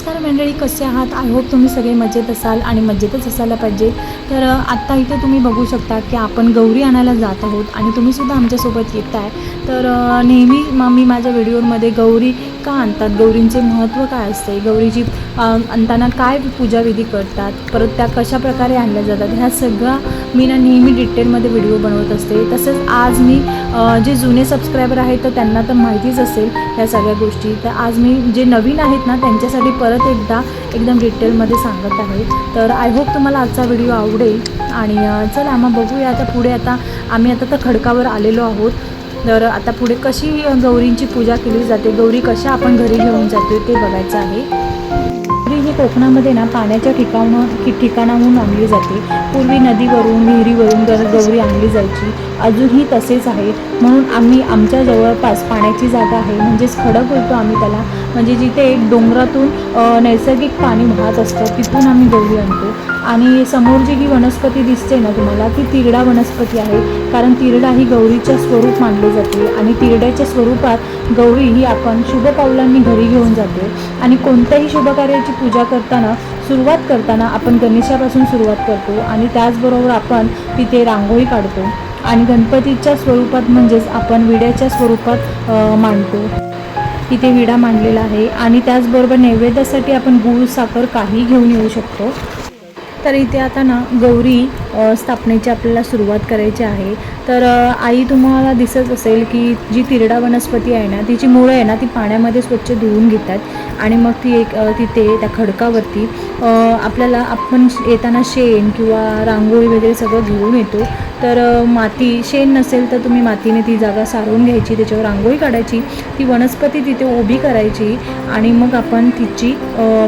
नमस्कार मंडळी कसे आहात? आय होप तुम्ही सगळे मजेत असाल आणि मजेतच असायला पाहिजे. तर आत्ता इथे तुम्ही बघू शकता की आपण गौरी आणायला जात आहोत आणि तुम्हीसुद्धा आमच्यासोबत येत आहे तर नेहमी मग मी माझ्या व्हिडिओमध्ये गौरी का आणतात? गौरींचे महत्त्व काय असते? गौरीची आणताना काय पूजाविधी करतात? परत त्या कशा प्रकारे आणल्या जातात? ह्या सगळा मी ना नेहमी डिटेलमध्ये व्हिडिओ बनवत असते. तसंच आज मी जे जुने सबस्क्रायबर आहेत तर त्यांना तर माहितीच असेल ह्या सगळ्या गोष्टी. तर आज मी जे नवीन आहेत ना त्यांच्यासाठी परत एकदा एकदम डिटेलमध्ये सांगत आहे. तर आय होप तुम्हाला आजचा व्हिडिओ आवडेल आणि चला मग बघूया आता पुढे आता आम्ही आता तर खडकावर आलेलो आहोत. तर आता पुढे कशी गौरींची पूजा केली जाते गौरी कशा आपण घरी घेऊन जातो ते बघायचं आहे. गौरी ही कोकणामध्ये ना पाण्याच्या ठिकाण ठिकाणाहून आणली जाते. पूर्वी नदीवरून विहिरीवरून गर गौरी आणली जायची. अजूनही तसेच आहे. म्हणून आम्ही आमच्या जवळपास पाण्याची जागा आहे. म्हणजेच खडक बोलतो आम्ही त्याला. म्हणजे जिथे एक डोंगरातून नैसर्गिक पाणी वाहत असतं तिथून आम्ही गौरी आणतो. आणि समोर जी ही वनस्पती दिसते ना तुम्हाला ती तिरडा वनस्पती आहे. कारण तिरडा ही गौरीच्या स्वरूप मानले जाते. आणि तिरड्याच्या स्वरूपात गौरी ही आपण शुभ पावलांनी घरी घेऊन जाते. आणि कोणत्याही शुभकार्याची पूजा करताना सुरुवात करताना आपण गणेशापासून सुरुवात करतो. आणि त्याचबरोबर आपण तिथे रांगोळी काढतो. आणि गणपतीच्या स्वरूपात म्हणजेच आपण विड्याच्या स्वरूपात मांडतो. इथे विडा मांडलेला आहे आणि त्याचबरोबर नैवेद्यासाठी आपण गूळ साखर काही घेऊन येऊ शकतो. तर इथे आता ना गौरी स्थापनेची आपल्याला सुरुवात करायची आहे. तर आई तुम्हाला दिसत असेल की जी तिरडा वनस्पती आहे ना तिची मुळं आहे ना ती पाण्यामध्ये स्वच्छ धुवून घेतात. आणि मग ती एक तिथे त्या खडकावरती आपल्याला आपण येताना शेण किंवा रांगोळी वगैरे सगळं घेऊन येतो. तर माती शेण नसेल तर तुम्ही मातीने ती जागा सारून घ्यायची त्याच्यावर रांगोळी काढायची. ती वनस्पती तिथे उभी करायची आणि मग आपण तिची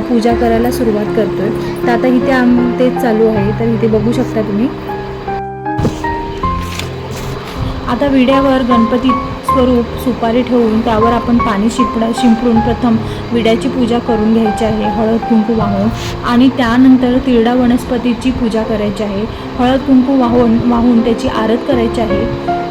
पूजा करायला सुरुवात करतो आहे तर आता इथे आम तेच चालू आहे. तर इथे बघू शकता तुम्ही? आता विड्यावर गणपती स्वरूप सुपारी ठेवून त्यावर आपण पाणी शिंपड शिंपडून प्रथम विड्याची पूजा करून घ्यायची आहे. हळद कुंकू वाहून. आणि त्यानंतर तिरडा वनस्पतीची पूजा करायची आहे. हळद कुंकू वाहून वाहून त्याची आरत करायची आहे.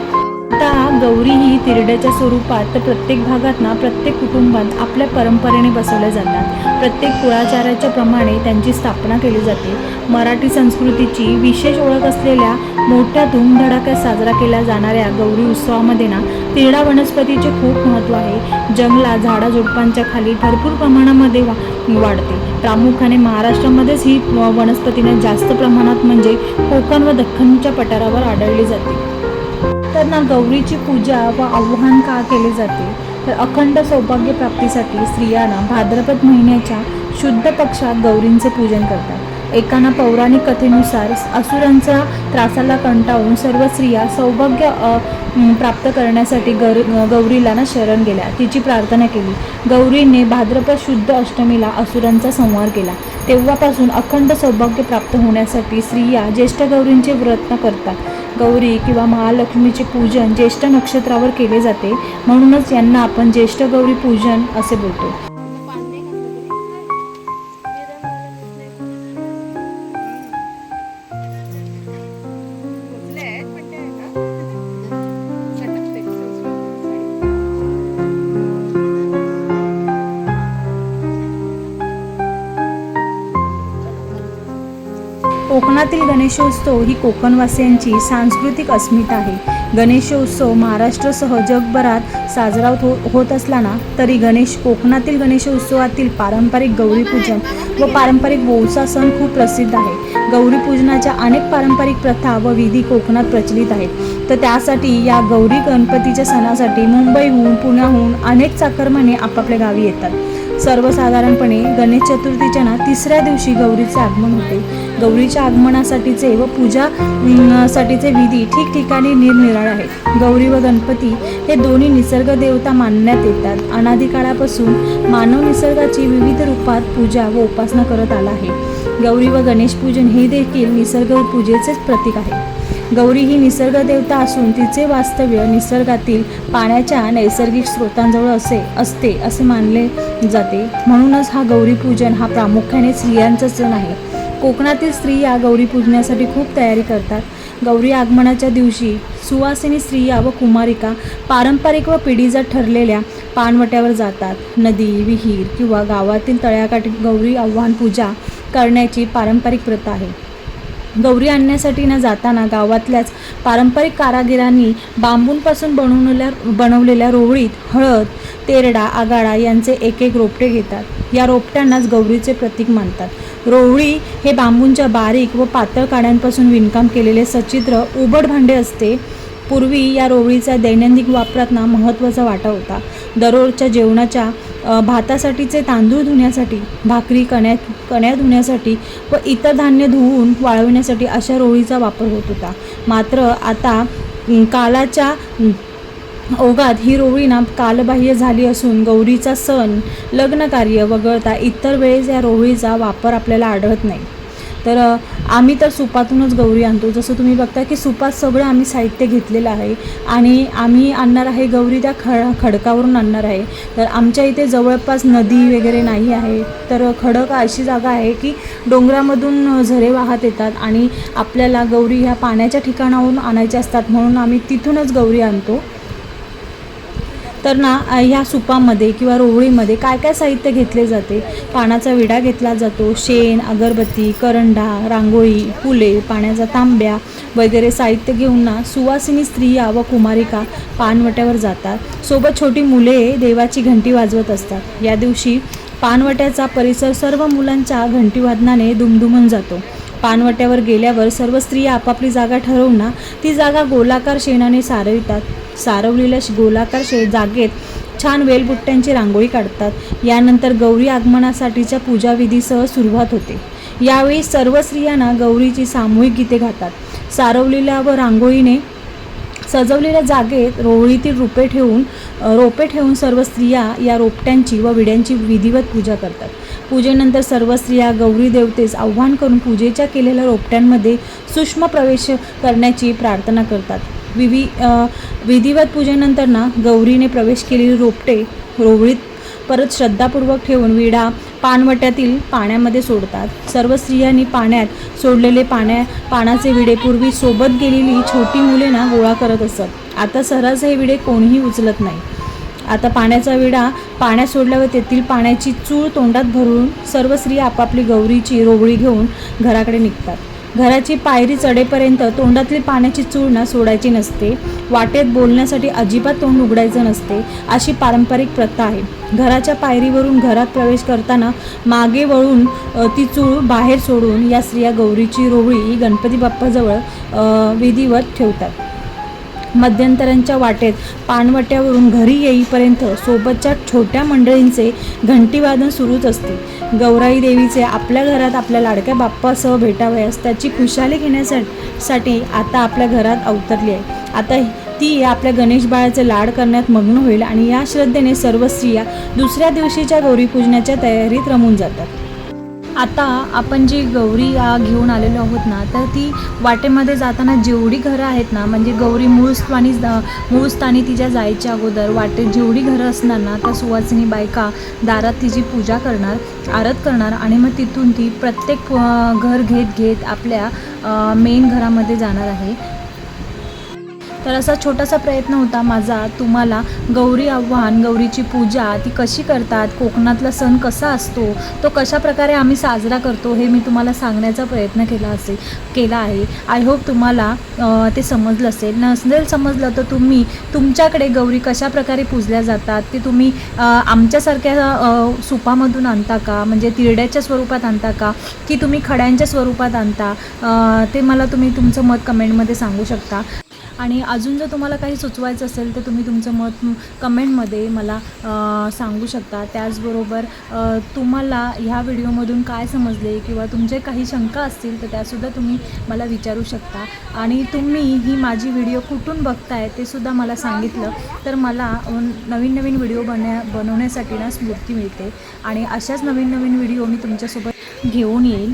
गौरी ही तिरड्याच्या स्वरूपात तर प्रत्येक भागात ना प्रत्येक कुटुंबात आपल्या परंपरेने बसवल्या जातात. प्रत्येक कुळाचाराच्या प्रमाणे त्यांची स्थापना केली जाते. मराठी संस्कृतीची विशेष ओळख असलेल्या मोठ्या धूमधडाक्यात साजरा केल्या जाणाऱ्या गौरी उत्सवामध्ये ना तिरडा वनस्पतीचे खूप महत्त्व आहे. जंगला झाडाझुडपांच्या खाली भरपूर प्रमाणामध्ये वा वाढते. प्रामुख्याने महाराष्ट्रामध्येच ही वनस्पतीने जास्त प्रमाणात म्हणजे कोकण व दख्खनच्या पठारावर आढळली जाते. ना गौरीची पूजा व आव्हान का केले जाते? तर अखंड सौभाग्य प्राप्तीसाठी स्त्रियांना भाद्रपद महिन्याच्या शुद्ध पक्षात गौरींचे पूजन करतात. एकाना पौराणिक कथेनुसार असुरांचा त्रासाला कंटाळून सर्व स्त्रिया सौभाग्य प्राप्त करण्यासाठी गर गौरीला ना शरण गेल्या. तिची प्रार्थना केली. गौरीने भाद्रपद शुद्ध अष्टमीला असुरांचा संहार केला. तेव्हापासून अखंड सौभाग्य प्राप्त होण्यासाठी स्त्रिया ज्येष्ठ गौरींचे व्रत करतात गौरी किंवा महालक्ष्मीचे पूजन ज्येष्ठ नक्षत्रावर केले जाते म्हणूनच यांना आपण ज्येष्ठ गौरी पूजन असे बोलतो. कोकणातील गणेशोत्सव ही कोकणवासियांची सांस्कृतिक अस्मिता आहे. गणेशोत्सव महाराष्ट्रासह जगभरात साजरा हो होत असलाना तरी गणेश कोकणातील गणेशोत्सवातील पारंपरिक गौरीपूजन व पारंपरिक बोवसा सण खूप प्रसिद्ध आहे. गौरीपूजनाच्या अनेक पारंपरिक प्रथा व विधी कोकणात प्रचलित आहेत. तर त्यासाठी या गौरी गणपतीच्या सणासाठी मुंबईहून पुण्याहून अनेक चाकरमाने आपापल्या गावी येतात. सर्वसाधारणपणे गणेश चतुर्थीच्या ना तिसऱ्या दिवशी गौरीचे आगमन होते. गौरीच्या आगमनासाठीचे व पूजा साठीचे विधी ठिकठिकाणी निरनिराळ आहेत. गौरी व गणपती हे दोन्ही निसर्ग देवता मानण्यात येतात. अनादिकाळापासून मानव निसर्गाची विविध रूपात पूजा व उपासना करत आला आहे. गौरी व गणेश पूजन हे देखील निसर्ग पूजेचेच प्रतीक आहे. गौरी ही निसर्ग देवता असून तिचे वास्तव्य निसर्गातील पाण्याच्या नैसर्गिक स्रोतांजवळ असे असते असे मानले जाते. म्हणूनच हा गौरी पूजन हा प्रामुख्याने स्त्रियांचा सण आहे. कोकणातील स्त्रिया गौरी पूजण्यासाठी खूप तयारी करतात. गौरी आगमनाच्या दिवशी सुवासिनी स्त्रिया व कुमारिका पारंपरिक व पिढीजात ठरलेल्या पाणवट्यावर जातात. नदी विहीर किंवा गावातील तळ्याकाठी गौरी आव्हान पूजा करण्याची पारंपरिक प्रथा आहे. गौरी आणण्यासाठी न जाताना गावातल्याच पारंपरिक कारागिरांनी बांबूंपासून बनवलेल्या बनवलेल्या रोवळीत हळद तेरडा आगाडा यांचे एक एक रोपटे घेतात. या रोपट्यांनाच गौरीचे प्रतीक मानतात. रोवळी हे बांबूंच्या बारीक व पातळ काड्यांपासून विणकाम केलेले सचित्र उबड भांडे असते. पूर्वी या रोवळीचा दैनंदिन वापरात ना महत्त्वाचा वाटा होता. दररोजच्या जेवणाच्या भातासाठीचे तांदूळ धुण्यासाठी भाकरी कण्या कण्या धुण्यासाठी व इतर धान्य धुवून वाळविण्यासाठी अशा रोळीचा वापर होत होता. मात्र आता कालाच्या ओघात ही रोवळी ना कालबाह्य झाली असून गौरीचा सण लग्नकार्य वगळता इतर वेळेस या रोवळीचा वापर आपल्याला आढळत नाही. तर आम्ही तर सुपातूनच गौरी आणतो. जसं तुम्ही बघता की सुपात सगळं आम्ही साहित्य घेतलेलं आहे आणि आम्ही आणणार आहे गौरी त्या खड खडकावरून आणणार आहे. तर आमच्या इथे जवळपास नदी वगैरे नाही आहे. तर खडक अशी जागा आहे की डोंगरामधून झरे वाहत येतात आणि आपल्याला गौरी ह्या पाण्याच्या ठिकाणाहून आणायच्या असतात म्हणून आम्ही तिथूनच गौरी आणतो. तर ना ह्या सुपामध्ये किंवा रोवळीमध्ये काय काय साहित्य घेतले जाते? पानाचा विडा घेतला जातो शेण अगरबत्ती करंडा रांगोळी फुले पाण्याचा तांब्या वगैरे साहित्य घेऊन ना सुवासिनी स्त्रिया व कुमारिका पानवट्यावर जातात. सोबत छोटी मुले देवाची घंटी वाजवत असतात. या दिवशी पानवट्याचा परिसर सर्व मुलांच्या घंटीवादनाने दुमदुमून जातो. पानवट्यावर गेल्यावर सर्व स्त्रिया आपापली जागा ठरवून ना ती जागा गोलाकार शेणाने सारवितात. सारवलेल्या श- गोलाकार शे जागेत छान वेलबुट्ट्यांची रांगोळी काढतात. यानंतर गौरी आगमनासाठीच्या पूजाविधीसह सुरुवात होते. यावेळी सर्व स्त्रियांना गौरीची सामूहिक गीते गातात. सारवलेल्या व रांगोळीने सजवलेल्या जागेत रोवळीतील रोपे ठेवून रोपे ठेवून सर्व स्त्रिया या रोपट्यांची व विड्यांची विधिवत पूजा करतात. पूजेनंतर सर्व स्त्रिया गौरी देवतेस आव्हान करून पूजेच्या केलेल्या रोपट्यांमध्ये सूक्ष्म प्रवेश करण्याची प्रार्थना करतात. विवी विधिवत पूजेनंतर ना गौरीने प्रवेश केलेली रोपटे रोवळीत परत श्रद्धापूर्वक ठेवून विडा पानवट्यातील पाण्यामध्ये सोडतात. सर्व स्त्रियांनी पाण्यात सोडलेले पाण्या पानाचे विडे पूर्वी सोबत गेलेली छोटी मुले ना गोळा करत असत. आता सहरास हे विडे कोणीही उचलत नाही. आता पाण्याचा विडा पाण्यात सोडल्यावर तेथील पाण्याची चूळ तोंडात भरून सर्व स्त्रिया आपापली गौरीची रोवळी घेऊन घराकडे निघतात. घराची पायरी चढेपर्यंत तोंडातली पाण्याची चूळ ना सोडायची नसते. वाटेत बोलण्यासाठी अजिबात तोंड उघडायचं नसते अशी पारंपरिक प्रथा आहे. घराच्या पायरीवरून घरात प्रवेश करताना मागे वळून ती चूळ बाहेर सोडून या स्त्रिया गौरीची रोवळी गणपती बाप्पाजवळ अ, विधिवत ठेवतात. मध्यंतरांच्या वाटेत पानवट्यावरून घरी येईपर्यंत सोबतच्या छोट्या मंडळींचे घंटीवादन सुरूच असते. गौराई देवीचे आपल्या घरात आपल्या लाडक्या बाप्पासह भेटावयास त्याची खुशाली घेण्यासाठी आता आपल्या घरात अवतरली आहे. आता ती आपल्या गणेश बाळाचे लाड करण्यात मग्न होईल आणि या श्रद्धेने सर्व स्त्रिया दुसऱ्या दिवशीच्या गौरी पूजनाच्या तयारीत रमून जातात. आता आपण जी गौरी या घेऊन आलेलो आहोत ना तर ती वाटेमध्ये जाताना जेवढी घरं आहेत ना म्हणजे गौरी मूळ स्थानी मूळ स्थानी तिच्या जायच्या अगोदर वाटेत जेवढी घरं असणार ना त्या सुवासिनी बायका दारात तिची पूजा करणार आरत करणार आणि मग तिथून ती प्रत्येक घर घेत घेत आपल्या मेन घरामध्ये जाणार आहे. तर असा छोटासा प्रयत्न होता माझा. तुम्हाला गौरी आव्हान गौरीची पूजा ती कशी करतात? कोकणातला सण कसा असतो? तो कशा प्रकारे आम्ही साजरा करतो? हे मी तुम्हाला सांगण्याचा प्रयत्न केला असेल केला आहे. आय होप तुम्हाला ते समजलं असेल. नसेल समजलं तर तुम्ही तुमच्याकडे गौरी कशा प्रकारे पूजल्या जातात? ते तुम्ही आमच्यासारख्या सुपामधून आणता का? म्हणजे तिरड्याच्या स्वरूपात आणता का? की तुम्ही खड्यांच्या स्वरूपात आणता? ते मला तुम्ही तुमचं मत कमेंटमध्ये सांगू शकता. आणि अजून जर तुम्हाला काही सुचवायचं असेल तर तुम्ही तुमचं मत कमेंटमध्ये मला सांगू शकता. त्याचबरोबर तुम्हाला ह्या व्हिडिओमधून काय समजले किंवा तुमचे काही शंका असतील तर त्यासुद्धा तुम्ही मला विचारू शकता. आणि तुम्ही ही माझी व्हिडिओ कुठून बघताय ते सुद्धा मला सांगितलं तर मला नवीन नवीन व्हिडिओ बनण्या बनवण्यासाठी ना स्फूर्ती मिळते. आणि अशाच नवीन नवीन व्हिडिओ मी तुमच्यासोबत घेऊन येईल.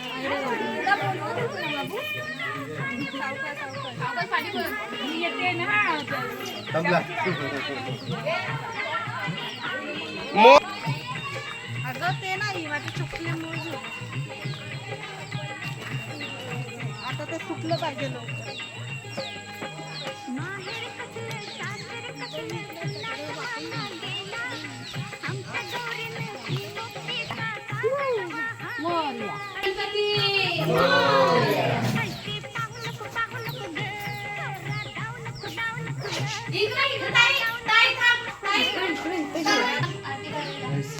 अगं ते नाही माझे चुकले मूळ आता ते सुकलं पाहिजे लवकर.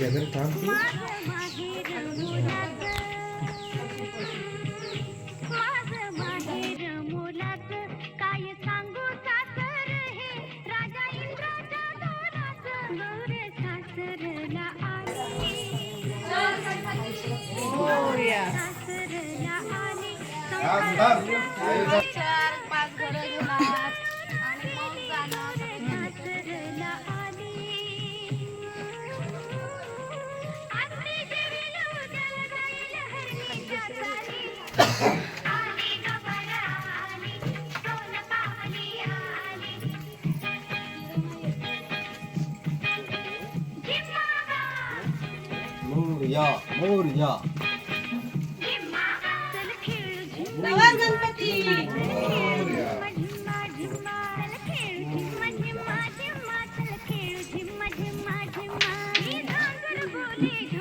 Seven times. चार पाच घर Hey,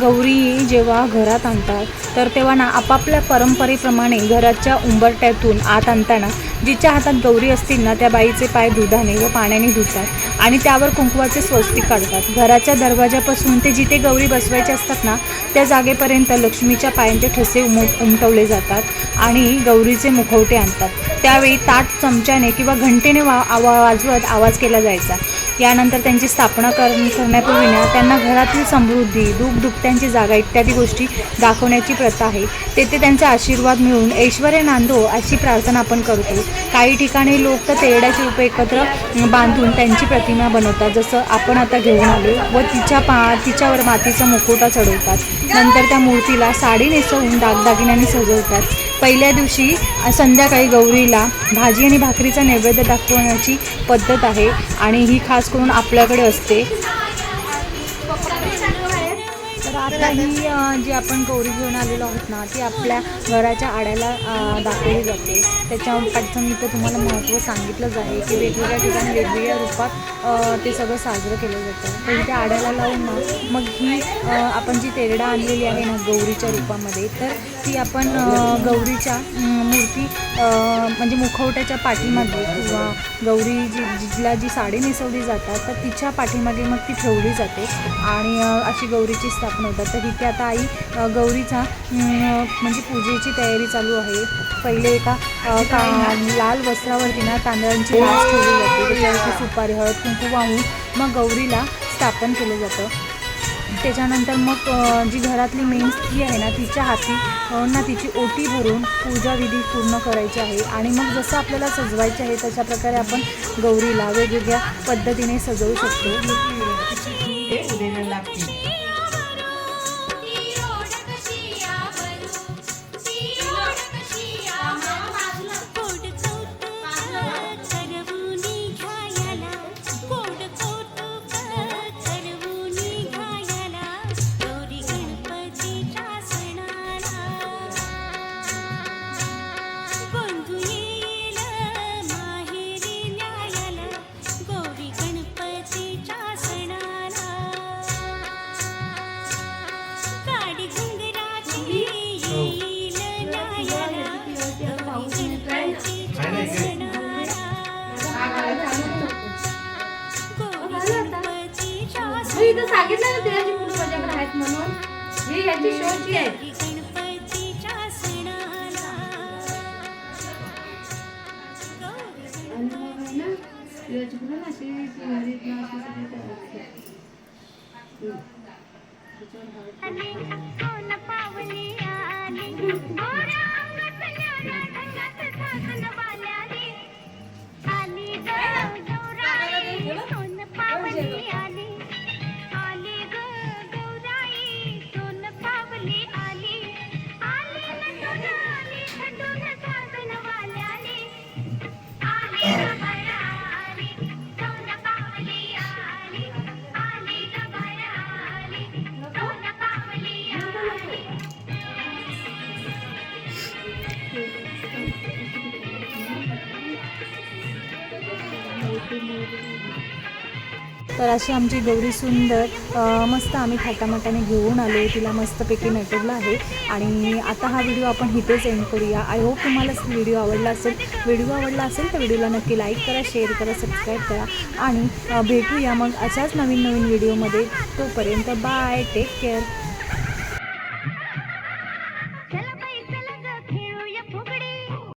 गौरी जेव्हा घरात आणतात तर तेव्हा ना आपापल्या परंपरेप्रमाणे घराच्या उंबरट्यातून आत आणताना जिच्या हातात गौरी असतील ना त्या बाईचे पाय दुधाने व पाण्याने धुतात आणि त्यावर कुंकवाचे स्वस्तिक काढतात. घराच्या दरवाजापासून ते जिथे गौरी बसवायचे असतात ना त्या जागेपर्यंत लक्ष्मीच्या पायांचे ठसे उम उमटवले जातात आणि गौरीचे मुखवटे आणतात. त्यावेळी ताट चमच्याने किंवा घंटेने वा आवा वाजवत आवाज केला जायचा. यानंतर त्यांची स्थापना कर करण्यापूर्वी ना त्यांना घरातील समृद्धी दुखदुखत्यांची जागा इत्यादी गोष्टी दाखवण्याची प्रथा आहे. तेथे त्यांचा आशीर्वाद मिळून ऐश्वर नांदो अशी प्रार्थना आपण करतो. काही ठिकाणी लोक तर तेरड्याचे रूपे एकत्र बांधून त्यांची प्रतिमा बनवतात. जसं आपण आता घेऊन आलो व तिच्या पा तिच्यावर मातीचा मुकुटा चढवतात. नंतर त्या मूर्तीला साडी नेसवून दागदागिन्यांनी सजवतात. पहिल्या दिवशी संध्याकाळी गौरीला भाजी आणि भाकरीचा नैवेद्य दाखवण्याची पद्धत आहे आणि ही खास करून आपल्याकडे असते. तर आता ही जी आपण गौरी घेऊन आलेलो आहोत ना ती आपल्या घराच्या आड्याला दाखवली जाते. त्याच्या पाठचं मी तर तुम्हाला महत्त्व सांगितलंच आहे की वेगवेगळ्या ठिकाणी वेगवेगळ्या रूपात ते सगळं साजरं केलं जातं. तर त्या आड्याला लावून ना मग ही आपण जी तेरडा आणलेली आहे ना गौरीच्या रूपामध्ये तर ती आपण गौरीच्या मूर्ती म्हणजे मुखवट्याच्या पाठीमागे किंवा गौरी जी जिला जी साडी नेसवली जातात तर तिच्या पाठीमागे मग ती ठेवली जाते. आणि अशी गौरीची स्थापना होतात तर इथे आता आई गौरीचा म्हणजे पूजेची तयारी चालू आहे. पहिले एका का लाल वस्त्रावरती ना तांदळांची रास ठेवली जाते. त्याच्यावरती सुपारी हळद कुंकू वाहून मग गौरीला स्थापन केलं जातं. त्याच्यानंतर मग जी घरातली मेन स्त्री आहे ना तिच्या हाती ना तिची ओटी भरून पूजाविधी पूर्ण करायची आहे. आणि मग जसं आपल्याला सजवायचे आहे तशा प्रकारे आपण गौरीला वेगवेगळ्या पद्धतीने सजवू शकतो. इथं सांगितलं ना तिला जी मुलं माझ्याकडे आहेत म्हणून. ही याची शोची आहे. पावली. तर अशी आमची गौरी सुंदर मस्त आम्ही थाटामाटाने घेऊन आलो. तिला मस्तपैकी नटवलं आहे. आणि आता हा व्हिडिओ आपण इथेच एंड करूया. आय होप तुम्हाला व्हिडिओ आवडला असेल. व्हिडिओ आवडला असेल तर व्हिडिओला नक्की लाईक करा शेअर करा सबस्क्राईब करा. आणि भेटूया मग अशाच नवीन नवीन व्हिडिओमध्ये. तोपर्यंत बाय टेक केअर